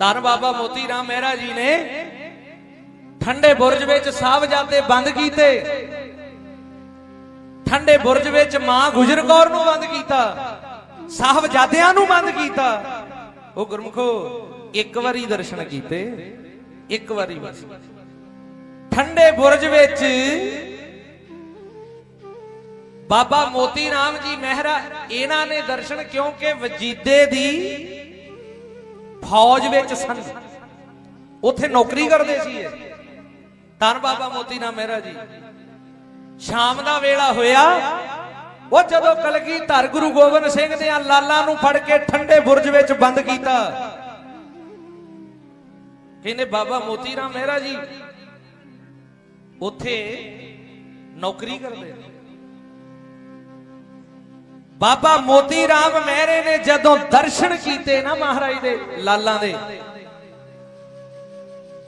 ਧੰਨ ਬਾਬਾ ਮੋਤੀ ਰਾਮ ਮਹਿਰਾ ਜੀ ਨੇ ਠੰਡੇ ਬੁਰਜ ਵਿੱਚ ਸਾਹਿਬਜ਼ਾਦੇ ਬੰਦ ਕੀਤੇ। ਠੰਡੇ ਬੁਰਜ ਵਿੱਚ ਮਾਂ ਗੁਜਰ ਕੌਰ ਨੂੰ ਬੰਦ ਕੀਤਾ। ਸਾਹਿਬਜ਼ਾਦਿਆਂ ਨੂੰ ਬੰਦ ਕੀਤਾ। ਉਹ ਗੁਰਮਖੋ, ਇੱਕ ਵਾਰੀ ਦਰਸ਼ਨ ਕੀਤੇ। ਇੱਕ ਵਾਰੀ ਬਸ। ਠੰਡੇ ਬੁਰਜ ਵਿੱਚ ਬਾਬਾ ਮੋਤੀ ਰਾਮ ਜੀ ਮਹਿਰਾ, ਇਹਨਾਂ ਨੇ ਦਰਸ਼ਨ ਕਿਉਂਕਿ ਵਜੀਦੇ ਦੀ ਫੌਜ ਵਿੱਚ ਸਨ। ਉੱਥੇ ਨੌਕਰੀ ਕਰਦੇ ਸੀ ਇਹ। ਧੰਨ ਬਾਬਾ ਮੋਤੀ ਰਾਮ ਮਹਿਰਾ ਜੀ। ਸ਼ਾਮ ਦਾ ਵੇਲਾ ਹੋਇਆ। ਉਹ ਜਦੋਂ ਕਲਗੀ ਧਰ ਗੁਰੂ ਗੋਬਿੰਦ ਸਿੰਘ ਦੇ ਲਾਲਾਂ ਨੂੰ ਫੜ ਕੇ ਠੰਡੇ ਬੁਰਜ ਵਿੱਚ ਬੰਦ ਕੀਤਾ। ਕਹਿੰਦੇ, ਬਾਬਾ ਮੋਤੀ ਰਾਮ ਮਹਿਰਾ ਜੀ, ਉੱਥੇ ਨੌਕਰੀ ਕਰਦੇ ਨੇ। ਬਾਬਾ ਮੋਤੀ ਰਾਮ ਮਹਿਰੇ ਨੇ ਜਦੋਂ ਦਰਸ਼ਨ ਕੀਤੇ ਨਾ ਮਹਾਰਾਜ ਦੇ ਲਾਲਾਂ ਦੇ,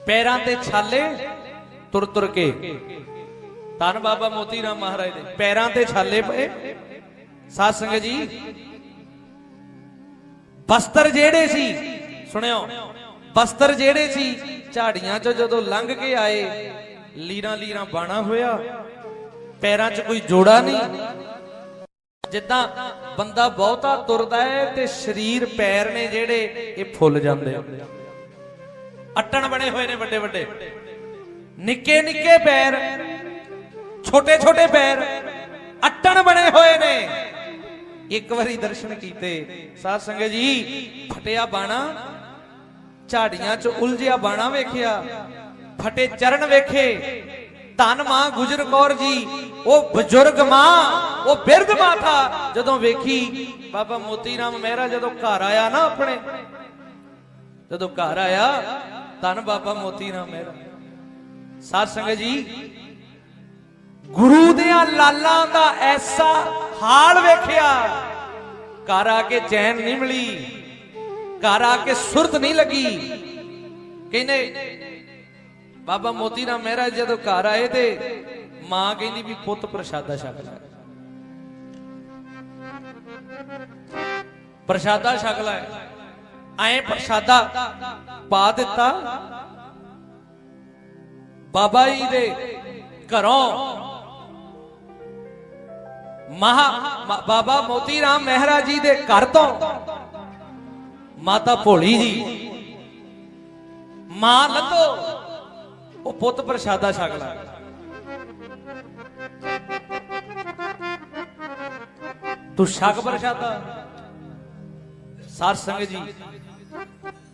ਪੈਰਾਂ ਤੇ ਛਾਲੇ ਤੁਰ ਤੁਰ ਕੇ। ਧੰਨ ਬਾਬਾ ਮੋਤੀ ਰਾਮ ਮਹਾਰਾਜ ਦੇ, ਪੈਰਾਂ ਤੇ ਛਾਲੇ ਪਏ। ਸਾਧ ਸੰਗਤ ਜੀ, ਬਸਤਰ ਜਿਹੜੇ ਸੀ, ਸੁਣਿਓ, ਬਸਤਰ ਜਿਹੜੇ ਸੀ, ਝਾੜੀਆਂ ਚੋਂ ਜਦੋਂ ਲੰਘ ਕੇ ਆਏ, ਲੀਰਾਂ ਲੀਰਾਂ ਬਾਣਾ ਹੋਇਆ, ਪੈਰਾਂ 'ਚ ਕੋਈ ਜੋੜਾ ਨਹੀਂ। ਜਿੱਦਾਂ ਬੰਦਾ ਬਹੁਤਾ ਤੁਰਦਾ ਹੈ ਤੇ ਸਰੀਰ ਪੈਰ ਨੇ ਜਿਹੜੇ, ਇਹ ਫੁੱਲ ਜਾਂਦੇ ਅਟਣ ਬਣੇ ਹੋਏ ਨੇ ਵੱਡੇ ਵੱਡੇ। ਨਿੱਕੇ ਨਿੱਕੇ ਪੈਰ, ਛੋਟੇ ਛੋਟੇ ਪੈਰ, ਅਟਣ ਬਣੇ ਹੋਏ ਨੇ। ਇੱਕ ਵਾਰੀ ਦਰਸ਼ਨ ਕੀਤੇ। ਸਾਧ ਸੰਗਤ ਜੀ, ਫਟਿਆ ਬਾਣਾ, ਝਾੜੀਆਂ 'ਚ ਉਲਝਿਆ ਬਾਣਾ ਵੇਖਿਆ, ਫਟੇ ਚਰਨ ਵੇਖੇ। ਧੰਨ ਮਾਂ ਗੁਜਰ ਕੌਰ ਜੀ। ਉਹ ਬਜ਼ੁਰਗ ਮਾਂ, ਉਹ ਬਿਰਧ ਮਾਤਾ। ਜਦੋਂ ਵੇਖੀ, ਬਾਬਾ ਮੋਤੀ ਰਾਮ ਮਹਿਰਾ ਜਦੋਂ ਘਰ ਆਇਆ ਨਾ ਆਪਣੇ, ਜਦੋਂ ਘਰ ਆਇਆ, ਧੰਨ ਬਾਬਾ ਮੋਤੀ ਰਾਮ ਮਹਿਰਾ। ਸਾਧ ਸੰਗਤ ਜੀ, ਗੁਰੂ ਦੇ ਲਾਲਾਂ ਦਾ ਐਸਾ ਹਾਲ ਵੇਖਿਆ। ਘਰ ਆ ਕੇ ਚੈਨ ਨਹੀਂ ਮਿਲੀ, ਘਰ ਆ ਕੇ ਸੁਰਤ ਨਹੀਂ ਲੱਗੀ। ਕਹਿੰਦੇ ਬਾਬਾ ਮੋਤੀ ਰਾਮ ਮਹਿਰਾ ਜਦੋਂ ਘਰ ਆਏ ਤੇ ਮਾਂ ਕਹਿੰਦੀ ਵੀ ਪੁੱਤ ਪ੍ਰਸ਼ਾਦਾ ਛਕ ਲੈ। ਪ੍ਰਸ਼ਾਦਾ ਛਕ ਲੈ। ਐ ਪ੍ਰਸ਼ਾਦਾ ਪਾ ਦਿੱਤਾ। ਬਾਬਾ ਜੀ ਦੇ ਘਰੋਂ ਮਹਾ ਬਾਬਾ ਮੋਤੀ ਰਾਮ ਮਹਿਰਾ ਜੀ ਦੇ ਘਰ ਤੋਂ ਮਾਤਾ ਭੋਲੀ ਜੀ, ਮਾਂ ਲੱਤੋ ਉਹ ਪੁੱਤ ਪ੍ਰਸ਼ਾਦਾ ਛਕ ਲੈ। ਤੂੰ ਛਕ ਪ੍ਰਸ਼ਾਦਾ। ਸਾਧ ਸੰਗਤ ਜੀ,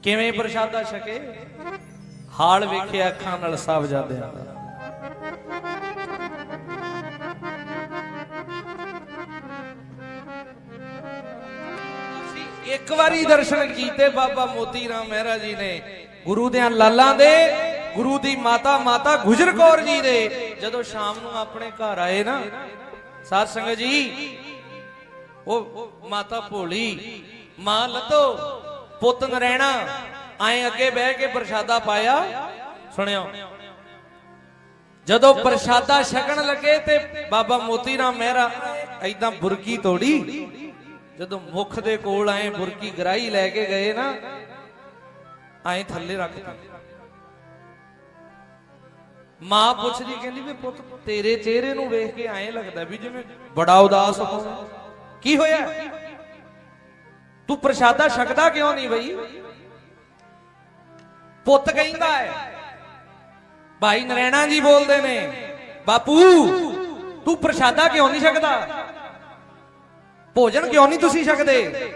ਕਿਵੇਂ ਪ੍ਰਸ਼ਾਦਾ ਛਕੇ? ਹਾਲ ਵੇਖਿਆ ਅੱਖਾਂ ਨਾਲ ਸਭ ਜਾਂਦਿਆਂ ਦਾ। ਇੱਕ ਵਾਰੀ ਦਰਸ਼ਨ ਕੀਤੇ ਬਾਬਾ ਮੋਤੀ ਰਾਮ ਮਹਿਰਾ ਜੀ ਨੇ ਗੁਰੂ ਦੇ ਲਾਲਾਂ ਦੇ। ਗੁਰੂ ਦੀ ਮਾਤਾ ਮਾਤਾ ਗੁਜਰ ਕੌਰ ਜੀ ਦੇ। ਜਦੋਂ ਸ਼ਾਮ ਨੂੰ ਆਪਣੇ ਘਰ ਆਏ ਨਾ, ਸਾਧ ਸੰਗਤ ਜੀ, ਉਹ ਮਾਤਾ ਭੋਲੀ, ਮਾਂ ਲੱਤੋ, ਪੁੱਤ ਨਰੈਣਾ, ਆਏ ਅੱਗੇ ਬਹਿ ਕੇ ਪ੍ਰਸ਼ਾਦਾ ਪਾਇਆ। ਸੁਣਿਓ, ਜਦੋਂ ਪ੍ਰਸ਼ਾਦਾ ਛਕਣ ਲੱਗੇ ਤੇ ਬਾਬਾ ਮੋਤੀ ਰਾਮ ਮਹਿਰਾ ਐਦਾਂ ਬੁਰਕੀ ਤੋੜੀ। ਜਦੋਂ ਮੁਖ ਦੇ ਕੋਲ ਆਏ, ਬੁਰਕੀ ਗਰਾਈ ਲੈ ਕੇ ਗਏ ਨਾ, ਆਏ ਥੱਲੇ ਰੱਖ ਦਿੱਤੀ। ਮਾਂ ਪੁੱਛਦੀ ਕਹਿੰਦੀ ਵੀ ਪੁੱਤ, ਤੇਰੇ ਚਿਹਰੇ ਨੂੰ ਵੇਖ ਕੇ ਐਂ ਲੱਗਦਾ ਵੀ ਜਿਵੇਂ ਬੜਾ ਉਦਾਸ ਹੋ ਕੀ ਹੋਇਆ? ਤੂੰ ਪ੍ਰਸ਼ਾਦਾ ਛਕਦਾ ਕਿਉਂ ਨਹੀਂ ਬਈ? ਪੁੱਤ ਕਹਿੰਦਾ ਹੈ, ਭਾਈ ਨਰੈਣਾ ਜੀ ਬੋਲਦੇ ਨੇ, ਬਾਪੂ, ਤੂੰ ਪ੍ਰਸ਼ਾਦਾ ਕਿਉਂ ਨਹੀਂ ਛਕਦਾ? ਭੋਜਨ ਕਿਉਂ ਨਹੀਂ ਤੁਸੀਂ ਛਕਦੇ?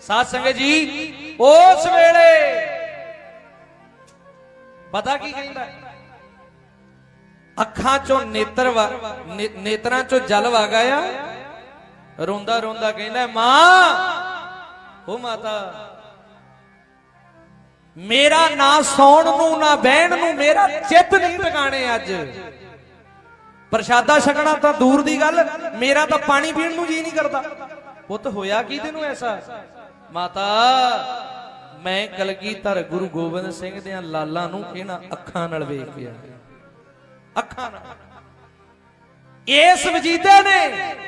ਸਾਧ ਸੰਗਤ ਜੀ, ਉਸ ਵੇਲੇ ਪਤਾ ਕੀ ਕਹਿੰਦਾ ਅੱਖਾਂ ਚੋਂ ਨੇਤਰ ਵਾ- ਨੇਤਰਾਂ ਚੋਂ ਜਲ ਵਗ ਆਇਆ। ਰੋਂਦਾ ਰੋਂਦਾ ਕਹਿੰਦਾ, ਮਾਂ ਉਹ ਮਾਤਾ, ਮੇਰਾ ਨਾ ਸੌਣ ਨੂੰ, ਨਾ ਬਹਿਣ ਨੂੰ, ਮੇਰਾ ਚਿੱਤ ਨਹੀਂ ਟਿਕਾਣੇ ਅੱਜ। ਪ੍ਰਸ਼ਾਦਾ ਛਕਣਾ ਤਾਂ ਦੂਰ ਦੀ ਗੱਲ, ਮੇਰਾ ਤਾਂ ਪਾਣੀ ਪੀਣ ਨੂੰ ਜੀ ਨਹੀਂ ਕਰਦਾ। ਪੁੱਤ, ਹੋਇਆ ਕੀ ਤੈਨੂੰ ਐਸਾ? ਮਾਤਾ, ਮੈਂ ਕਲਗੀਧਰ ਗੁਰੂ ਗੋਬਿੰਦ ਸਿੰਘ ਦੇ ਲਾਲਾਂ ਨੂੰ ਇਹਨਾਂ ਅੱਖਾਂ ਨਾਲ ਵੇਖ ਗਿਆ। ਅੱਖਾਂ ਨਾਲ। ਇਸ ਵਜੀਦੇ ਨੇ,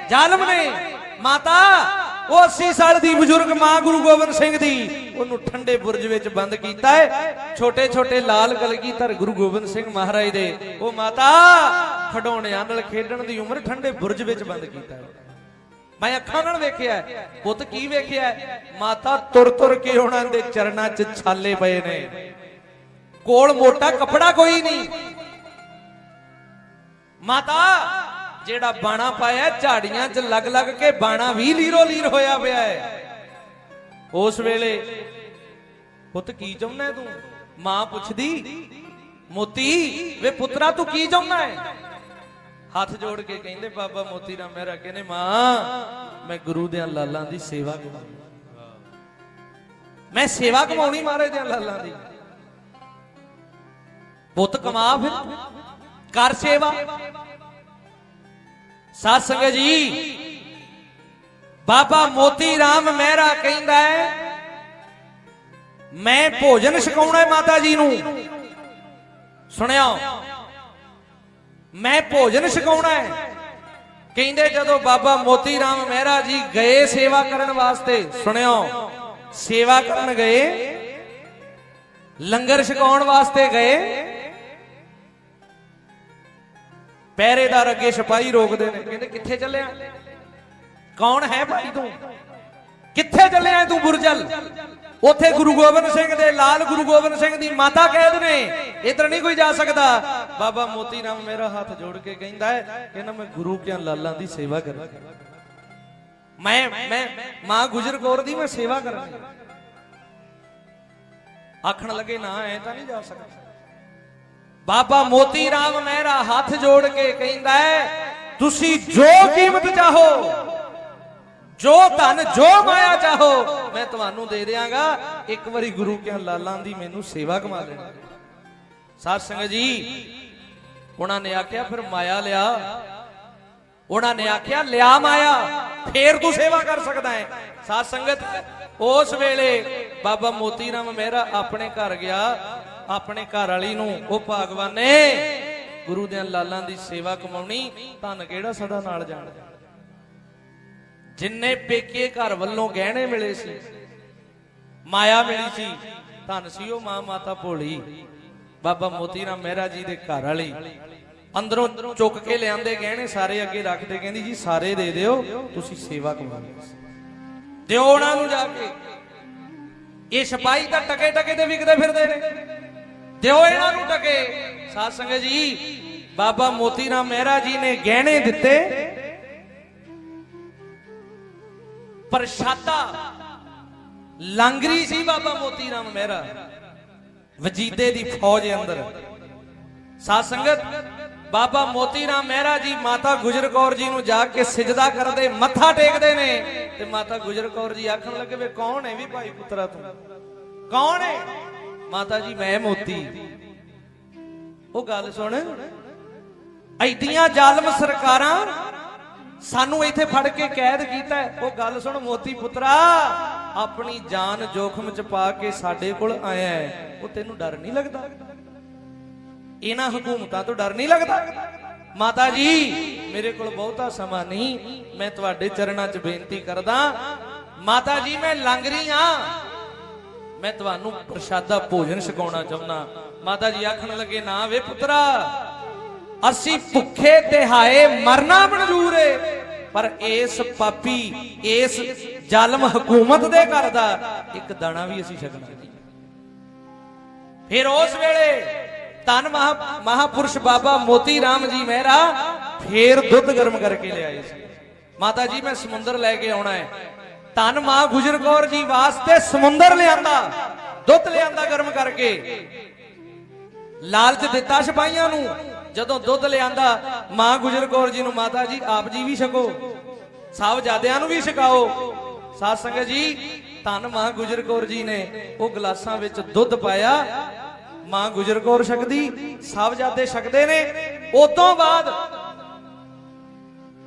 ਜ਼ਾਲਮ ਨੇ, ਮਾਤਾ, ਉਹ 80 ਸਾਲ ਦੀ ਬਜ਼ੁਰਗ ਮਾਂ ਗੁਰੂ ਗੋਬਿੰਦ ਸਿੰਘ ਦੀ, ਉਹਨੂੰ ਠੰਡੇ ਬੁਰਜ ਵਿੱਚ ਬੰਦ ਕੀਤਾ ਹੈ। ਛੋਟੇ ਛੋਟੇ ਲਾਲ ਕਲਗੀਧਰ ਗੁਰੂ ਗੋਬਿੰਦ ਸਿੰਘ ਮਹਾਰਾਜ ਦੇ, ਉਹ ਮਾਤਾ, ਖਡੌਣਿਆਂ ਨਾਲ ਖੇਡਣ ਦੀ ਉਮਰ ਠੰਡੇ ਬੁਰਜ ਵਿੱਚ ਬੰਦ ਕੀਤਾ ਹੈ। ਮੈਂ ਅੱਖਾਂ ਨਾਲ ਵੇਖਿਆ ਪੁੱਤ ਕੀ ਵੇਖਿਆ ਮਾਤਾ ਤੁਰ ਤੁਰ ਕੇ ਉਹਨਾਂ ਦੇ ਚਰਨਾਂ 'ਚ ਛਾਲੇ ਪਏ ਨੇ। ਕੋਲ ਮੋਟਾ ਕੱਪੜਾ ਕੋਈ ਨਹੀਂ ਮਾਤਾ, ਜਿਹੜਾ ਬਾਣਾ ਪਾਇਆ ਝਾੜੀਆਂ 'ਚ ਲੱਗ ਲੱਗ ਕੇ ਬਾਣਾ ਵੀ ਲੀਰੋ ਲੀਰ ਹੋਇਆ ਪਿਆ ਹੈ। ਉਸ ਵੇਲੇ, ਪੁੱਤ ਕੀ ਚਾਹੁੰਦਾ ਤੂੰ? ਮਾਂ ਪੁੱਛਦੀ, ਮੋਤੀ, ਵੇ ਪੁੱਤਰਾ, ਤੂੰ ਕੀ ਚਾਹੁੰਦਾ ਹੈ? ਹੱਥ ਜੋੜ ਕੇ ਕਹਿੰਦੇ, ਬਾਬਾ ਮੋਤੀ ਰਾਮ ਮਹਿਰਾ ਕਹਿੰਦੇ, ਮਾਂ, ਮੈਂ ਗੁਰੂ ਦੇ ਲਾਲਾਂ ਦੀ ਸੇਵਾ ਕਰਾਂ ਮੈਂ ਸੇਵਾ ਕਮਾਉਣੀ ਮਹਾਰਾਜ ਦੇ ਲਾਲਾਂ ਦੀ। ਪੁੱਤ ਕਮਾ ਫਿਰ। ਕਰ ਸੇਵਾ। ਸਾਧ ਸੰਗਤ ਜੀ, ਬਾਬਾ ਮੋਤੀ ਰਾਮ ਮਹਿਰਾ ਕਹਿੰਦਾ ਹੈ, ਮੈਂ ਭੋਜਨ ਛਕਾਉਣਾ ਹੈ ਮਾਤਾ ਜੀ ਨੂੰ। ਸੁਣਿਓ, ਮੈਂ ਭੋਜਨ ਛਕਾਉਣਾ ਹੈ। ਕਹਿੰਦੇ ਜਦੋਂ ਬਾਬਾ ਮੋਤੀ ਰਾਮ ਮਹਿਰਾ ਜੀ ਗਏ ਸੇਵਾ ਕਰਨ ਵਾਸਤੇ, ਸੁਣਿਓ, ਸੇਵਾ ਕਰਨ ਗਏ, ਲੰਗਰ ਛਕਾਉਣ ਵਾਸਤੇ ਗਏ ਪਹਿਰੇਦਾਰ ਅੱਗੇ ਸਿਪਾਹੀ ਰੋਕਦੇ ਨੇ, ਕਹਿੰਦੇ ਕਿੱਥੇ ਚੱਲਿਆ? ਕੌਣ ਹੈ ਭਾਈ ਤੂੰ? ਕਿੱਥੇ ਚੱਲਿਆ ਤੂੰ ਬੁਰਜਲ ਉੱਥੇ ਗੁਰੂ ਗੋਬਿੰਦ ਸਿੰਘ ਦੇ, ਲਾਲ ਗੁਰੂ ਗੋਬਿੰਦ ਸਿੰਘ ਦੀ ਮਾਤਾ ਕੈਦ ਨੇ। ਇਧਰ ਨਹੀਂ ਕੋਈ ਜਾ ਸਕਦਾ। ਬਾਬਾ ਮੋਤੀ ਰਾਮ ਮੇਰਾ ਹੱਥ ਜੋੜ ਕੇ ਕਹਿੰਦਾ ਹੈ ਕਹਿੰਦਾ ਮੈਂ ਗੁਰੂ ਕਿਆਂ ਲਾਲਾਂ ਦੀ ਸੇਵਾ ਕਰਾਂ। ਮੈਂ ਮੈਂ, ਮਾਂ ਗੁਜਰ ਕੌਰ ਦੀ ਮੈਂ ਸੇਵਾ ਕਰਾਂ। ਆਖਣ ਲੱਗੇ, ਨਾ, ਐ ਤਾਂ ਨਹੀਂ ਜਾ ਸਕਦਾ। ਬਾਬਾ ਮੋਤੀ ਰਾਮ ਮਹਿਰਾ ਹੱਥ ਜੋੜ ਕੇ ਕਹਿੰਦਾ ਹੈ, ਤੁਸੀਂ ਜੋ ਕੀਮਤ ਚਾਹੋ, ਜੋ ਧਨ, ਜੋ ਮਾਇਆ ਚਾਹੋ, ਮੈਂ ਤੁਹਾਨੂੰ ਦੇ ਦਿਆਂਗਾ। ਇੱਕ ਵਾਰੀ ਗੁਰੂ ਕੇ ਲਾਲਾਂ ਦੀ ਮੈਨੂੰ ਸੇਵਾ ਕਮਾ ਲੈਣਾ ਸਾਧ ਸੰਗਤ ਜੀ, ਉਹਨਾਂ ਨੇ ਆਖਿਆ, ਫਿਰ ਮਾਇਆ ਲਿਆ। ਉਹਨਾਂ ਨੇ ਆਖਿਆ, ਲਿਆ ਮਾਇਆ, ਫੇਰ ਤੂੰ ਸੇਵਾ ਕਰ ਸਕਦਾ ਹੈ। ਸਾਧ ਸੰਗਤ, ਉਸ ਵੇਲੇ ਬਾਬਾ ਮੋਤੀ ਰਾਮ ਮਹਿਰਾ ਆਪਣੇ ਘਰ ਗਿਆ। ਆਪਣੇ ਘਰ ਵਾਲੀ ਨੂੰ ਉਹ ਭਾਗਵਾਨੇ, ਗੁਰੂ ਦੇ ਲਾਲਾਂ ਦੀ ਸੇਵਾ ਕਮਾਉਣੀ, ਧਨ ਕਿਹੜਾ ਸਦਾ ਨਾਲ ਜਾਣਦਾ ਜਿੰਨੇ ਪੇਕੇ ਘਰ ਵੱਲੋਂ ਗਹਿਣੇ ਮਿਲੇ ਸੀ, ਮਾਇਆ ਮਿਲੀ ਸੀ, ਧਨ ਸੀ ਉਹ ਮਾਂ ਮਾਤਾ ਭੋਲੀ। ਬਾਬਾ ਮੋਤੀ ਰਾਮ ਮਹਿਰਾ ਜੀ ਦੇ ਘਰ ਵਾਲੀ ਅੰਦਰੋਂ ਚੁੱਕ ਕੇ ਲਿਆਂਦੇ ਗਹਿਣੇ, ਸਾਰੇ ਅੱਗੇ ਰੱਖਦੇ, ਕਹਿੰਦੀ, ਜੀ, ਸਾਰੇ ਦੇ ਦਿਓ, ਤੁਸੀਂ ਸੇਵਾ ਕਮਾਉਣੀ ਦਿਓ ਉਹਨਾਂ ਨੂੰ ਜਾ ਕੇ। ਇਹ ਸਿਪਾਹੀ ਤਾਂ ਟਕੇ ਟਕੇ ਤੇ ਵਿਕਦੇ ਫਿਰਦੇ ਨੇ। ਦਿਓ ਇਹਨਾਂ ਨੂੰ ਟਕੇ। ਸਾਧ ਸੰਗਤ ਜੀ, ਬਾਬਾ ਮੋਤੀ ਰਾਮ ਮਹਿਰਾ ਜੀ ਨੇ ਗਹਿਣੇ ਦਿੱਤੇ। ਪ੍ਰਸ਼ਾਦਾ ਲੰਗਰੀ ਸੀ ਬਾਬਾ ਮੋਤੀ ਰਾਮ ਮਹਿਰਾ। ਵਜੀਦੇ ਦੀ ਫੌਜ ਅੰਦਰ। ਸਾਧ ਸੰਗਤ, ਬਾਬਾ ਮੋਤੀ ਰਾਮ ਮਹਿਰਾ ਜੀ ਮਾਤਾ ਗੁਜਰ ਕੌਰ ਜੀ ਨੂੰ ਜਾ ਕੇ ਸਿਜਦਾ ਕਰਦੇ, ਮੱਥਾ ਟੇਕਦੇ ਨੇ। ਤੇ ਮਾਤਾ ਗੁਜਰ ਕੌਰ ਜੀ ਆਖਣ ਲੱਗੇ ਵੇ ਕੌਣ ਹੈ ਵੀ ਭਾਈ ਪੁੱਤਰਾ ਤੂੰ? ਕੌਣ ਹੈ? ਮਾਤਾ ਜੀ, ਮੈਂ ਮੋਤੀ। ਉਹ ਗੱਲ ਸੁਣ। ਐਡੀਆਂ ਜ਼ਾਲਮ ਸਰਕਾਰਾਂ ਸਾਨੂੰ ਇੱਥੇ ਫੜ ਕੇ ਕੈਦ ਕੀਤਾ ਉਹ ਗੱਲ ਸੁਣ ਮੋਤੀ ਪੁੱਤਰਾ, ਆਪਣੀ ਜਾਨ ਜੋਖਮ ਚ ਪਾ ਕੇ ਸਾਡੇ ਕੋਲ ਆਇਆ ਹੈ। ਉਹ ਤੈਨੂੰ ਡਰ ਨਹੀਂ ਲੱਗਦਾ? ਇਹਨਾਂ ਹਕੂਮਤਾਂ ਤੋਂ ਡਰ ਨਹੀਂ ਲੱਗਦਾ? ਮਾਤਾ ਜੀ, ਮੇਰੇ ਕੋਲ ਬਹੁਤਾ ਸਮਾਂ ਨਹੀਂ। ਮੈਂ ਤੁਹਾਡੇ ਚਰਨਾਂ 'ਚ ਬੇਨਤੀ ਕਰਦਾ। ਮਾਤਾ ਜੀ, ਮੈਂ ਲੰਗਰੀ ਆ ਮੈਂ ਤੁਹਾਨੂੰ ਪ੍ਰਸ਼ਾਦਾ ਭੋਜਨ ਛਕਾਉਣਾ ਚਾਹੁੰਦਾ। ਮਾਤਾ ਜੀ ਆਖਣ ਲੱਗੇ, ਨਾ ਵੇ ਪੁੱਤਰਾ, ਅਸੀਂ ਭੁੱਖੇ ਤੇ ਹਾਏ ਮਰਨਾ ਮਨਜ਼ੂਰ ਏ। ਪਰ ਇਸ ਪਾਪੀ, ਇਸ ਜ਼ਾਲਮ ਹਕੂਮਤ ਦੇ ਘਰ ਦਾ ਇੱਕ ਦਾਣਾ ਵੀ ਅਸੀਂ ਛਕਣਾ ਨਹੀਂ ਫਿਰ ਉਸ ਵੇਲੇ ਤਨ ਮਹਾ, ਮਹਾਪੁਰਸ਼ ਬਾਬਾ ਮੋਤੀ ਰਾਮ ਜੀ ਮਹਿਰਾ ਫੇਰ ਦੁੱਧ ਗਰਮ ਕਰਕੇ ਲਿਆਏ ਸੀ। ਮਾਤਾ ਜੀ, ਮੈਂ ਸਮੁੰਦਰ ਲੈ ਕੇ ਆਉਣਾ ਹੈ। ਧੰਨ ਮਾਂ ਗੁਜਰ ਕੌਰ ਜੀ ਵਾਸਤੇ ਸਮੁੰਦਰ ਲਿਆਂਦਾ, ਦੁੱਧ ਲਿਆਂਦਾ ਗਰਮ ਕਰਕੇ। ਲਾਲਚ ਦਿੱਤਾ ਸਿਪਾਹੀਆਂ ਨੂੰ, ਜਦੋਂ ਦੁੱਧ ਲਿਆਂਦਾ, ਮਾਂ ਗੁਜਰ ਕੌਰ ਜੀ ਨੂੰ ਮਾਤਾ ਜੀ, ਆਪ ਜੀ ਵੀ ਛਕੋ, ਸਾਹਿਬਜ਼ਾਦਿਆਂ ਨੂੰ ਵੀ ਛਕਾਓ। ਸਾਧ ਸੰਗਤ ਜੀ, ਧੰਨ ਮਾਂ ਗੁਜਰ ਕੌਰ ਜੀ ਨੇ ਉਹ ਗਲਾਸਾਂ ਵਿੱਚ ਦੁੱਧ ਪਾਇਆ। ਮਾਂ ਗੁਜਰ ਕੌਰ ਛਕਦੀ, ਸਾਹਿਬਜ਼ਾਦੇ ਛਕਦੇ ਨੇ। ਉਦੋਂ ਬਾਅਦ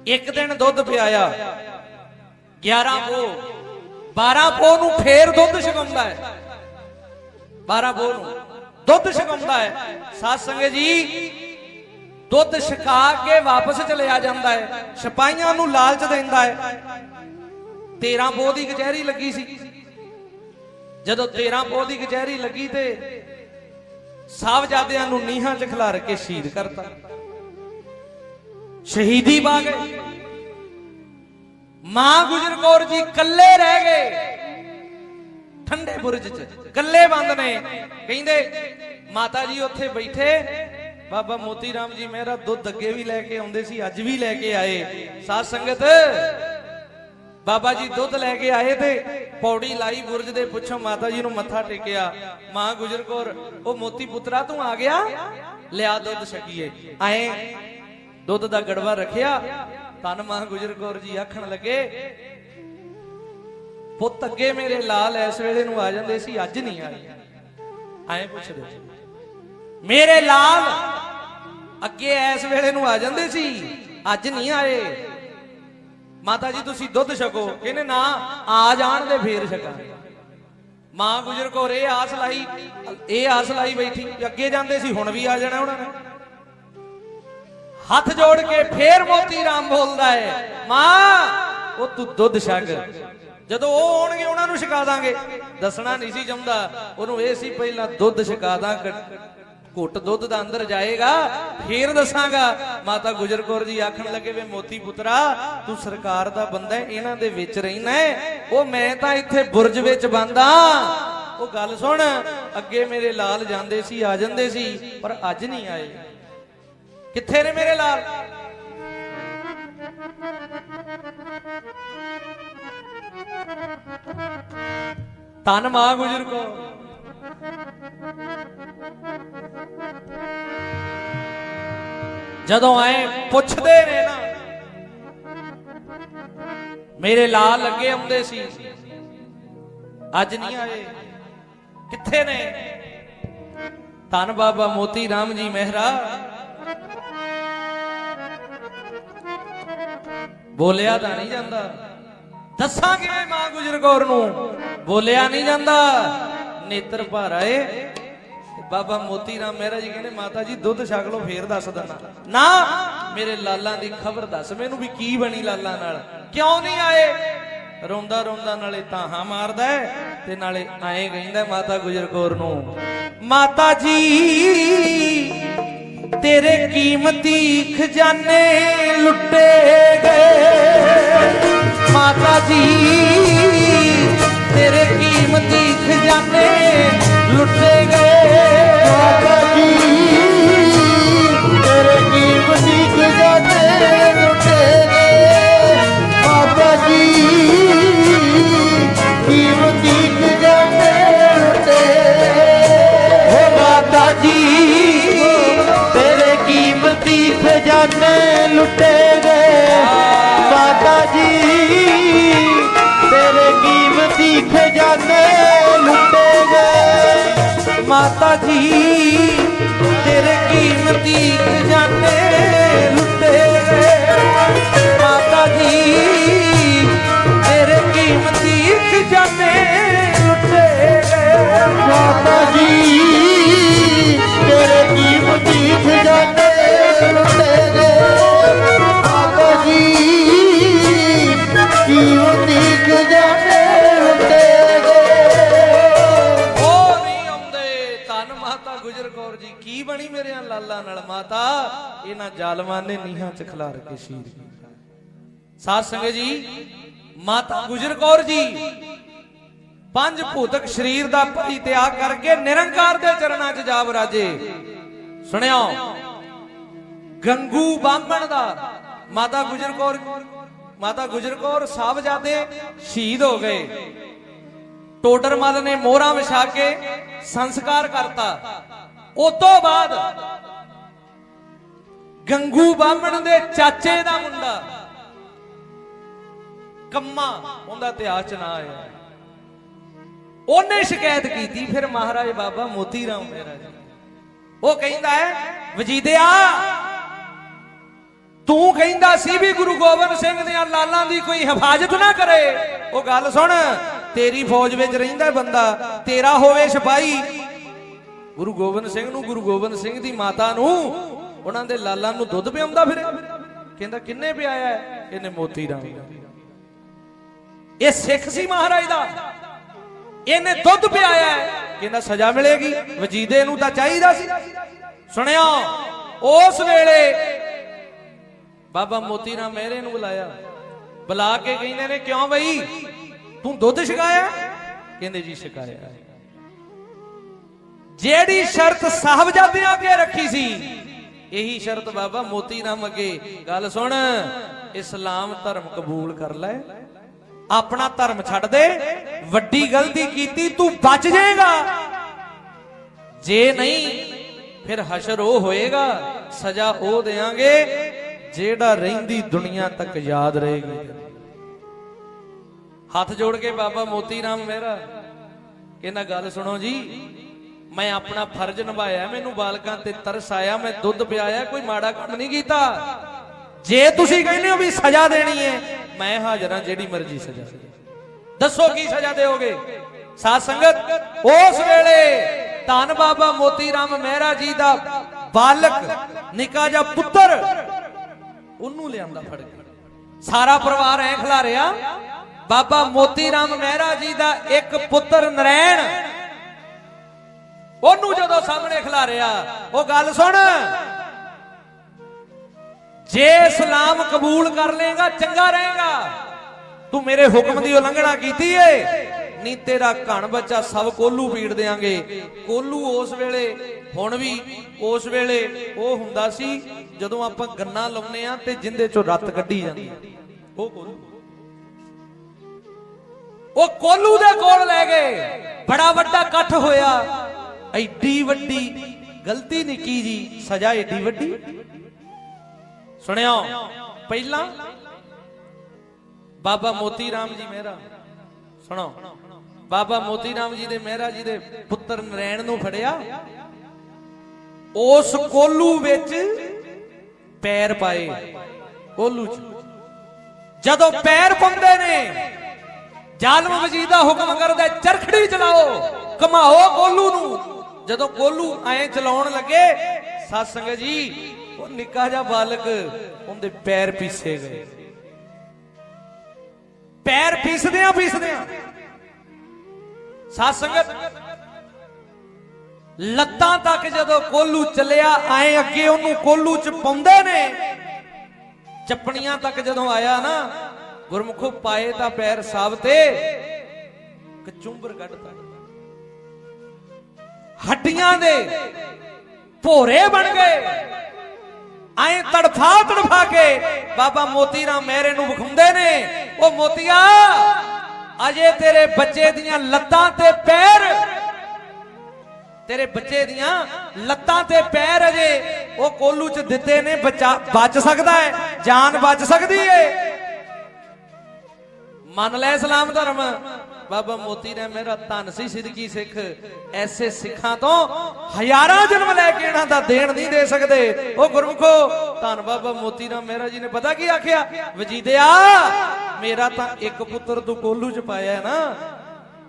ਇੱਕ ਦਿਨ ਦੁੱਧ ਪਿਆਇਆ। 11 ਪੋ 12 ਪੋ ਨੂੰ ਫੇਰ ਦੁੱਧ ਛਕਾਉਂਦਾ ਹੈ। 12 ਪੋ ਨੂੰ ਦੁੱਧ ਛਕਾਉਂਦਾ ਹੈ। ਸਾਧ ਸੰਗਤ ਜੀ, ਦੁੱਧ ਛਕਾ ਕੇ ਵਾਪਸ ਚਲਿਆ ਜਾਂਦਾ ਹੈ। ਸਿਪਾਹੀਆਂ ਨੂੰ ਲਾਲਚ ਦਿੰਦਾ ਹੈ। 13 ਪੋਹ ਦੀ ਕਚਹਿਰੀ ਲੱਗੀ ਸੀ। ਜਦੋਂ 13 ਪੋਹ ਦੀ ਕਚਹਿਰੀ ਲੱਗੀ ਤੇ ਸਾਹਿਬਜ਼ਾਦਿਆਂ ਨੂੰ ਨੀਹਾਂ 'ਚ ਖਿਲਾਰ ਕੇ ਸ਼ਹੀਦ ਕਰਤਾ। ਸ਼ਹੀਦੀ ਪਾ ਗਏ ਮਾਂ ਗੁਜਰ ਕੌਰ ਜੀ ਇਕੱਲੇ ਰਹਿ ਗਏ। ਠੰਡੇ ਬੁਰਜ 'ਚ ਇਕੱਲੇ ਬੰਦ ਨੇ। ਕਹਿੰਦੇ, ਮਾਤਾ ਜੀ ਉੱਥੇ ਬੈਠੇ। ਬਾਬਾ ਮੋਤੀ ਰਾਮ ਜੀ ਮੇਰਾ ਦੁੱਧ ਅੱਗੇ ਵੀ ਲੈ ਕੇ ਆਉਂਦੇ ਸੀ, ਅੱਜ ਵੀ ਲੈ ਕੇ ਆਏ। ਸਾਧ ਸੰਗਤ, ਬਾਬਾ ਜੀ ਦੁੱਧ ਲੈ ਕੇ ਆਏ ਤੇ ਪੌੜੀ ਲਾਈ ਬੁਰਜ ਦੇ ਪੁੱਛੋ, ਮਾਤਾ ਜੀ ਨੂੰ ਮੱਥਾ ਟੇਕਿਆ। ਮਾਂ ਗੁਜਰ ਕੌਰ, ਉਹ ਮੋਤੀ ਪੁੱਤਰਾ ਤੂੰ ਆ ਗਿਆ? ਲਿਆ ਦੁੱਧ ਛਕੀਏ। ਆਏ ਦੁੱਧ ਦਾ ਗੜਵਾ ਰੱਖਿਆ। ਤਨ ਮਾਂ ਗੁਜਰ ਕੌਰ ਜੀ ਆਖਣ ਲੱਗੇ, ਪੁੱਤ ਅੱਗੇ ਮੇਰੇ ਲਾਲ ਇਸ ਵੇਲੇ ਨੂੰ ਆ ਜਾਂਦੇ ਸੀ, ਅੱਜ ਨਹੀਂ ਆਏ ਆਏ ਪੁੱਛਦੇ ਮੇਰੇ ਲਾਲ ਅੱਗੇ ਇਸ ਵੇਲੇ ਨੂੰ ਆ ਜਾਂਦੇ ਸੀ, ਅੱਜ ਨਹੀਂ ਆਏ। ਮਾਤਾ ਜੀ, ਤੁਸੀਂ ਦੁੱਧ ਛਕੋ, ਕਹਿੰਦੇ, ਨਾ, ਆ ਜਾਣ ਦੇ ਫੇਰ ਛਕਾਂ ਮਾਂ ਗੁਜਰ ਕੌਰ ਇਹ ਆਸ ਲਾਈ, ਇਹ ਆਸ ਲਾਈ ਬੈਠੀ ਅੱਗੇ ਜਾਂਦੇ ਸੀ, ਹੁਣ ਵੀ ਆ ਜਾਣਾ ਉਹਨਾਂ ਨੇ। ਹੱਥ ਜੋੜ ਕੇ ਫੇਰ ਮੋਤੀ ਰਾਮ ਬੋਲਦਾ ਹੈ ਮਾਂ, ਉਹ ਤੂੰ ਦੁੱਧ ਛਕ। ਜਦੋਂ ਉਹ ਆਉਣਗੇ, ਉਹਨਾਂ ਨੂੰ ਛਕਾ ਦਾਂਗੇ। ਦੱਸਣਾ ਨਹੀਂ ਸੀ ਚਾਹੁੰਦਾ ਉਹਨੂੰ ਇਹ ਸੀ, ਪਹਿਲਾਂ ਦੁੱਧ ਛਕਾ ਦਾਂ ਘੁੱਟ ਦੁੱਧ ਦਾ ਅੰਦਰ ਜਾਏਗਾ, ਫੇਰ ਦੱਸਾਂਗਾ। ਮਾਤਾ ਗੁਜਰ ਕੌਰ ਜੀ ਆਖਣ ਲੱਗੇ ਵੇ, ਮੋਤੀ ਪੁੱਤਰਾ, ਤੂੰ ਸਰਕਾਰ ਦਾ ਬੰਦਾ ਇਹਨਾਂ ਦੇ ਵਿੱਚ ਰਹਿਣਾ ਉਹ ਮੈਂ ਤਾਂ ਇੱਥੇ ਬੁਰਜ ਵਿੱਚ ਬੰਦਾ। ਉਹ ਗੱਲ ਸੁਣ, ਅੱਗੇ ਮੇਰੇ ਲਾਲ ਜਾਂਦੇ ਸੀ, ਆ ਜਾਂਦੇ ਸੀ, ਪਰ ਅੱਜ ਨਹੀਂ ਆਏ। ਕਿੱਥੇ ਨੇ ਮੇਰੇ ਲਾਲ? ਤਨ ਮਾਂ ਗੁਜਰ ਕੋ ਜਦੋਂ ਆਏ ਪੁੱਛਦੇ ਨੇ ਨਾ, ਮੇਰੇ ਲਾਲ ਲੱਗੇ ਆਉਂਦੇ ਸੀ। ਅੱਜ ਨਹੀਂ ਆਏ। ਕਿੱਥੇ ਨੇ? ਧੰਨ ਬਾਬਾ ਮੋਤੀ ਰਾਮ ਜੀ ਮਹਿਰਾ। ਬੋਲਿਆ ਤਾਂ ਨਹੀਂ ਜਾਂਦਾ। ਦੱਸਾਂ ਕਿਵੇਂ ਮਾਂ ਗੁਜਰ ਕੌਰ ਨੂੰ। ਬੋਲਿਆ ਨਹੀਂ ਜਾਂਦਾ। ਨੇਤਰ ਭਰ ਆਏ। ਬਾਬਾ ਮੋਤੀ ਰਾਮ ਮਹਿਰਾ ਜੀ ਕਹਿੰਦੇ, ਮਾਤਾ ਜੀ, ਦੁੱਧ ਛਕ ਲਓ, ਫੇਰ ਦੱਸ ਦਿੰਦਾ ਨਾ, ਮੇਰੇ ਲਾਲਾਂ ਦੀ ਖਬਰ ਦੱਸ ਮੈਨੂੰ ਵੀ ਕੀ ਬਣੀ ਲਾਲਾਂ ਨਾਲ। ਕਿਉਂ ਨਹੀਂ ਆਏ? ਰੋਂਦਾ ਰੋਂਦਾ ਨਾਲੇ ਤਾਹਾਂ ਮਾਰਦਾ ਤੇ ਨਾਲੇ ਆਏ ਕਹਿੰਦਾ ਮਾਤਾ ਗੁਜਰ ਕੌਰ ਨੂੰ, ਮਾਤਾ ਜੀ ਤੇਰੇ ਕੀਮਤੀ ਖਜ਼ਾਨੇ ਲੁੱਟੇ ਗਏ। ਮਾਤਾ ਜੀ ਤੇਰੇ ਕੀਮਤੀ ਖਜ਼ਾਨੇ ਲੁੱਟੇ ਗਏ। ਮਾਤਾ ਮਾਤਾ ਲਾਲਾ ਨਾਲ ਮਾਤਾ, ਇਹਨਾਂ ਜ਼ਾਲਮਾਂ ਨੇ ਨੀਹਾਂ ਚ ਖਿਲਾਰ ਕੇ ਸ਼ਹੀਦ ਸਾਧ ਸੰਗਤ ਜੀ, ਮਾਤਾ ਗੁਜਰ ਕੌਰ ਜੀ, ਪੰਜ ਭੂਤਕ ਸਰੀਰ ਦਾ ਪਰਿਤਿਆਗ ਕਰਕੇ ਨਿਰੰਕਾਰ ਦੇ ਚਰਨਾਂ 'ਚ ਜਾ ਬਰਾਜੇ ਸੁਣਿਓ, ਗੰਗੂ ਬਾਹਮਣ ਦਾ ਮਾਤਾ ਗੁਜਰ ਕੌਰ, ਮਾਤਾ ਗੁਜਰ ਕੌਰ ਸਾਹਿਬਜ਼ਾਦੇ ਸ਼ਹੀਦ ਹੋ ਗਏ। ਟੋਡਰ ਟੋਡਰਮਲ ਨੇ ਮੋਹਰਾਂ ਵਿਛਾ ਕੇ ਸੰਸਕਾਰ ਕਰਤਾ। ਉਸ ਤੋਂ ਬਾਅਦ ਗੰਗੂ ਬਾਹਮਣ ਦੇ ਚਾਚੇ ਦਾ ਮੁੰਡਾ ਕੰਮਾ ਉਹਦਾ ਇਤਿਹਾਸ ਚ ਨਾ ਆਇਆ। ਉਹਨੇ ਸ਼ਿਕਾਇਤ ਕੀਤੀ, ਫਿਰ ਮਹਾਰਾਜ ਬਾਬਾ ਮੋਤੀ ਰਾਮ ਮੇਰਾ ਜੀ ਉਹ ਕਹਿੰਦਾ ਹੈ, ਵਜੀਦਿਆ, ਤੂੰ ਕਹਿੰਦਾ ਸੀ ਵੀ ਗੁਰੂ ਗੋਬਿੰਦ ਸਿੰਘ ਦੀਆਂ ਲਾਲਾਂ ਦੀ ਕੋਈ ਹਿਫਾਜ਼ਤ ਨਾ ਕਰੇ। ਉਹ ਗੱਲ ਸੁਣ, ਤੇਰੀ ਫੌਜ ਵਿੱਚ ਰਹਿੰਦਾ ਬੰਦਾ, ਤੇਰਾ ਹੋਵੇ ਸਿਪਾਹੀ ਗੁਰੂ ਗੋਬਿੰਦ ਸਿੰਘ ਨੂੰ, ਗੁਰੂ ਗੋਬਿੰਦ ਸਿੰਘ ਦੀ ਮਾਤਾ ਨੂੰ, ਉਹਨਾਂ ਦੇ ਲਾਲਾਂ ਨੂੰ ਦੁੱਧ ਪਿਆਉਂਦਾ ਫਿਰੇ। ਕਹਿੰਦਾ, ਕਿੰਨੇ ਪਿਆਇਆ ਇਹਨੇ ਮੋਤੀ ਰਾਮ ਇਹ ਸਿੱਖ ਸੀ ਮਹਾਰਾਜ ਦਾ। ਇਹਨੇ ਦੁੱਧ ਪਿਆਇਆ ਕਹਿੰਦਾ, ਸਜ਼ਾ ਮਿਲੇਗੀ। ਵਜੀਦੇ ਨੂੰ ਤਾਂ ਚਾਹੀਦਾ ਸੀ। ਸੁਣਿਆ? ਉਸ ਵੇਲੇ ਬਾਬਾ ਮੋਤੀ ਰਾਮ ਮਹਿਰੇ ਨੂੰ ਬੁਲਾਇਆ। ਬੁਲਾ ਕੇ ਕਹਿੰਦੇ ਨੇ, ਕਿਉਂ ਬਈ? ਤੂੰ ਦੁੱਧ ਛਕਾਇਆ ਕਹਿੰਦੇ, ਜੀ, ਛਕਾਇਆ ਜਿਹੜੀ ਸ਼ਰਤ ਸਾਹਿਬਜ਼ਾਦਿਆਂ ਅੱਗੇ ਰੱਖੀ ਸੀ, ਇਹੀ ਸ਼ਰਤ ਬਾਬਾ ਮੋਤੀ ਰਾਮ ਅੱਗੇ। ਗੱਲ ਸੁਣ, ਇਸਲਾਮ ਧਰਮ ਕਬੂਲ ਕਰ ਲੈ, ਆਪਣਾ ਧਰਮ ਛੱਡ ਦੇ, ਵੱਡੀ ਗਲਤੀ ਕੀਤੀ, ਤੂੰ ਬਚ ਜਾਏਗਾ। ਜੇ ਨਹੀਂ, ਫਿਰ ਹਸ਼ਰ ਉਹ ਹੋਏਗਾ, ਸਜ਼ਾ ਉਹ ਦੇਾਂਗੇ ਜਿਹੜਾ ਰਹਿੰਦੀ ਦੁਨੀਆ ਤੱਕ ਯਾਦ ਰਹੇਗੀ। ਹੱਥ ਜੋੜ ਕੇ ਬਾਬਾ ਮੋਤੀ ਰਾਮ ਮਹਿਰਾ ਕਹਿੰਦਾ ਗੱਲ ਸੁਣੋ ਜੀ। ਮੈਂ ਆਪਣਾ ਫਰਜ਼ ਨਿਭਾਇਆ, ਮੈਨੂੰ ਬਾਲਕਾਂ ਤੇ ਤਰਸ ਆਇਆ, ਮੈਂ ਦੁੱਧ ਪਿਆਇਆ, ਕੋਈ ਮਾੜਾ ਕੰਮ ਨਹੀਂ ਕੀਤਾ। ਜੇ ਤੁਸੀਂ ਕਹਿੰਦੇ ਹੋ ਵੀ ਸਜ਼ਾ ਦੇਣੀ ਹੈ, ਮੈਂ ਹਾਜ਼ਰ ਹਾਂ ਜਿਹੜੀ ਮਰਜ਼ੀ ਸਜ਼ਾ। ਦੱਸੋ ਕੀ ਸਜ਼ਾ ਦਿਓਗੇ? ਸਾਧ ਸੰਗਤ, ਉਸ ਵੇਲੇ ਧੰਨ ਬਾਬਾ ਮੋਤੀ ਰਾਮ ਮਹਿਰਾ ਜੀ ਦਾ ਬਾਲਕ, ਨਿੱਕਾ ਜਿਹਾ ਪੁੱਤਰ, ਉਹਨੂੰ ਲਿਆਂਦਾ ਫੜ ਕੇ। ਸਾਰਾ ਪਰਿਵਾਰ ਐ ਖਿਲਾਰਿਆ, ਬਾਬਾ ਮੋਤੀ ਰਾਮ ਮਹਿਰਾ ਜੀ ਦਾ ਇੱਕ ਪੁੱਤਰ ਨਰੈਣ ਉਹਨੂੰ ਜਦੋਂ ਸਾਹਮਣੇ ਖਿਲਾਰਿਆ ਉਹ ਗੱਲ ਸੁਣ। ਜੇ ਇਸਲਾਮ ਕਬੂਲ ਕਰ ਲੇਗਾ ਚੰਗਾ ਰਹੇਗਾ। ਤੂੰ ਮੇਰੇ ਹੁਕਮ ਦੀ ਉਲੰਘਣਾ ਕੀਤੀ ਏ। ਨਹੀਂ, ਤੇਰਾ ਘਣ ਬੱਚਾ ਸਭ ਕੋਲੂ ਪੀੜ ਦੇਾਂਗੇ ਕੋਲੂ ਉਸ ਵੇਲੇ, ਹੁਣ ਵੀ ਉਸ ਵੇਲੇ ਉਹ ਹੁੰਦਾ ਸੀ, ਜਦੋਂ ਆਪਾਂ ਗੰਨਾ ਲਾਉਨੇ ਆ ਤੇ ਜਿੰਦੇ ਚੋਂ ਰੱਤ ਕੱਢੀ ਜਾਂਦੀ ਉਹ ਕੋਲੂ। ਉਹ ਕੋਲੂ ਦੇ ਕੋਲ ਲੈ ਗਏ। ਬੜਾ ਵੱਡਾ ਇਕੱਠ ਹੋਇਆ। ਐਡੀ ਵੱਡੀ ਗਲਤੀ ਨਿੱਕੀ ਜੀ, ਸਜ਼ਾ ਐਡੀ ਵੱਡੀ। ਸੁਣਿਓ, ਪਹਿਲਾਂ ਬਾਬਾ ਮੋਤੀ ਰਾਮ ਜੀ ਮਹਿਰਾ ਸੁਣੋ, ਬਾਬਾ ਮੋਤੀ ਰਾਮ ਜੀ ਦੇ ਮਹਿਰਾ ਜੀ ਦੇ ਪੁੱਤਰ ਨਰੈਣ ਨੂੰ ਫੜਿਆ। ਉਸ ਕੋਲੂ ਵਿੱਚ ਪੈਰ ਪਾਏ, ਕੋਲੂ ਚ। ਜਦੋਂ ਪੈਰ ਪਾਉਂਦੇ ਨੇ, ਜ਼ਾਲਮ ਵਜੀਦ ਦਾ ਹੁਕਮ ਕਰਦਾ, ਚਰਖੜੀ ਚਲਾਓ, ਘਮਾਓ ਕੋਲੂ ਨੂੰ। ਜਦੋਂ ਕੋਲੂ ਐਂ ਚਲਾਉਣ ਲੱਗੇ ਸਤਸੰਗ ਜੀ, ਉਹ ਨਿੱਕਾ ਜਿਹਾ ਬਾਲਕ ਉਹਦੇ ਪੈਰ ਪੀਸੇ ਗਏ। ਪੈਰ ਪੀਸਦਿਆਂ ਪੀਸਦਿਆਂ ਸਤ ਸੰਗਤ, ਲੱਤਾਂ ਤੱਕ ਜਦੋਂ ਕੋਲੂ ਚੱਲਿਆ, ਐਂ ਅੱਗੇ ਉਹਨੂੰ ਕੋਲੂ ਚ ਪਾਉਂਦੇ ਨੇ। ਚੱਪਣੀਆਂ ਤੱਕ ਜਦੋਂ ਆਇਆ ਨਾ, ਗੁਰਮੁਖੋ ਪਾਏ ਤਾਂ ਪੈਰ ਸਾਬ ਤੇ ਕਚੁੰਬਰ ਕੱਢਤਾ। ਹੱਡੀਆਂ ਦੇ ਭੋਰੇ ਬਣ ਗਏ। ਐਂ ਤੜਫਾ ਤੜਫਾ ਕੇ ਬਾਬਾ ਮੋਤੀ ਰਾਮ ਮਹਿਰੇ ਨੂੰ ਵਿਖਾਉਂਦੇ ਨੇ। ਉਹ ਮੋਤੀਆ, ਅਜੇ ਤੇਰੇ ਬੱਚੇ ਦੀਆਂ ਲੱਤਾਂ ਤੇ ਪੈਰ, ਤੇਰੇ ਬੱਚੇ ਦੀਆਂ ਲੱਤਾਂ ਤੇ ਪੈਰ ਅਜੇ ਉਹ ਕੋਲੂ ਚ ਦਿੱਤੇ ਨੇ, ਬਚਾ ਬਚ ਸਕਦਾ ਹੈ, ਜਾਨ ਬਚ ਸਕਦੀ ਹੈ ਮੰਨ ਲੈ ਇਸਲਾਮ ਧਰਮ। ਬਾਬਾ ਮੋਤੀ ਨੇ ਮੇਰਾ ਧੰਨ ਸੀ ਸਿੱਧਕੀ ਸਿੱਖ। ਐਸੇ ਸਿੱਖਾਂ ਤੋਂ ਹਜ਼ਾਰਾਂ ਜਨਮ ਲੈ ਕੇ ਇਹਨਾਂ ਦਾ ਦੇਣ ਨਹੀਂ ਦੇ ਸਕਦੇ। ਉਹ ਗੁਰਮੁਖੋ, ਧੰਨ ਬਾਬਾ ਮੋਤੀ ਰਾਮ ਮਹਿਰਾ ਜੀ ਨੇ ਪਤਾ ਕੀ ਆਖਿਆ? ਵਜੀਦਿਆ, ਮੇਰਾ ਤਾਂ ਇੱਕ ਪੁੱਤਰ ਤੂੰ ਕੋਲੂ ਚ ਪਾਇਆ ਹੈ ਨਾ।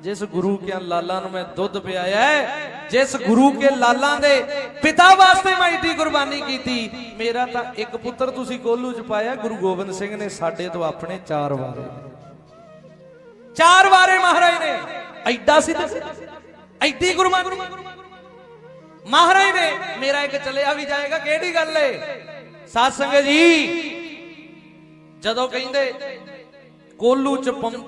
ਜਿਸ ਗੁਰੂ ਕੇ ਲਾਲਾਂ ਨੂੰ ਮੈਂ ਦੁੱਧ ਪਿਆਇਆ ਹੈ, ਜਿਸ ਗੁਰੂ ਕੇ ਲਾਲਾਂ ਦੇ ਪਿਤਾ ਵਾਸਤੇ ਮੈਂ ਇੱਡੀ ਕੁਰਬਾਨੀ ਕੀਤੀ, ਮੇਰਾ ਤਾਂ ਇੱਕ ਪੁੱਤਰ ਤੁਸੀਂ ਕੋਲੂ ਚ ਪਾਇਆ। ਗੁਰੂ ਗੋਬਿੰਦ ਸਿੰਘ ਨੇ ਸਾਡੇ ਤੋਂ ਆਪਣੇ ਚਾਰ ਵਾਰੇ। ਚਾਰ ਵਾਰੇ ਮਹਾਰਾਜ ਨੇ, ਐਡਾ ਸਿੱਧ, ਐਡੀ ਗੁਰਬਾਨੀ ਮਹਾਰਾਜ ਨੇ, ਮੇਰਾ ਇੱਕ ਚੱਲਿਆ ਵੀ ਜਾਏਗਾ, ਕਿਹੜੀ ਗੱਲ ਏ? ਸਾਧ ਸੰਗਤ ਜੀ, ਜਦੋਂ ਕਹਿੰਦੇ, ਕੋਲੂ ਚ ਪੰ-